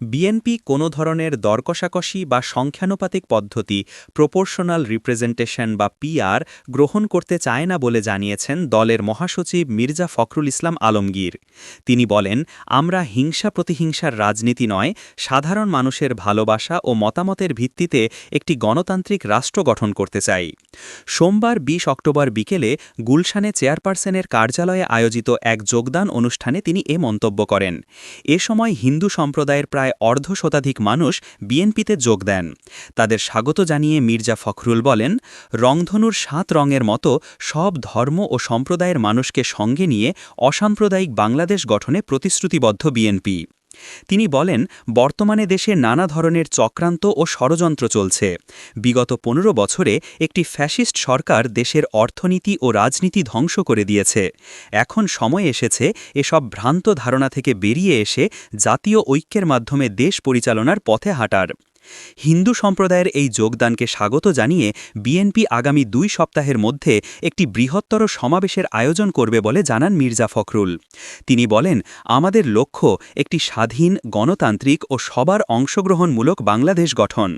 BNP কোনো ধরনের দরকষাকষি বা সংখ্যানুপাতিক পদ্ধতি প্রপোর্শনাল রিপ্রেজেন্টেশন বা পিআর গ্রহণ করতে চায় না বলে জানিয়েছেন দলের মহাসচিব মির্জা ফখরুল ইসলাম আলমগীর। তিনি বলেন, আমরা হিংসা প্রতিহিংসার রাজনীতি নয়, সাধারণ মানুষের ভালোবাসা ও মতামতের ভিত্তিতে একটি গণতান্ত্রিক রাষ্ট্র গঠন করতে চাই। সোমবার ২০ অক্টোবর বিকেলে গুলশানে চেয়ারপারসনের কার্যালয়ে আয়োজিত এক যোগদান অনুষ্ঠানে তিনি এ মন্তব্য করেন। এ সময় হিন্দু সম্প্রদায়ের প্রায় অর্ধ শতাধিক মানুষ বিএনপিতে যোগ দেন। তাদের স্বাগত জানিয়ে মির্জা ফখরুল বলেন, রংধনুর সাত রঙের মতো সব ধর্ম ও সম্প্রদায়ের মানুষকে সঙ্গে নিয়ে অসাম্প্রদায়িক বাংলাদেশ গঠনে প্রতিশ্রুতিবদ্ধ বিএনপি। তিনি বলেন, বর্তমানে দেশে নানা ধরনের চক্রান্ত ও ষড়যন্ত্র চলছে। বিগত পনেরো বছরে একটি ফ্যাসিস্ট সরকার দেশের অর্থনীতি ও রাজনীতি ধ্বংস করে দিয়েছে। এখন সময় এসেছে এসব ভ্রান্ত ধারণা থেকে বেরিয়ে এসে জাতীয় ঐক্যের মাধ্যমে দেশ পরিচালনার পথে হাঁটার। হিন্দু সম্প্রদায়ের এই যোগদানকে স্বাগত জানিয়ে বিএনপি আগামী দুই সপ্তাহের মধ্যে একটি বৃহত্তর সমাবেশের আয়োজন করবে বলে জানান মির্জা ফখরুল। তিনি বলেন, আমাদের লক্ষ্য একটি স্বাধীন, গণতান্ত্রিক ও সবার অংশগ্রহণমূলক বাংলাদেশ গঠন।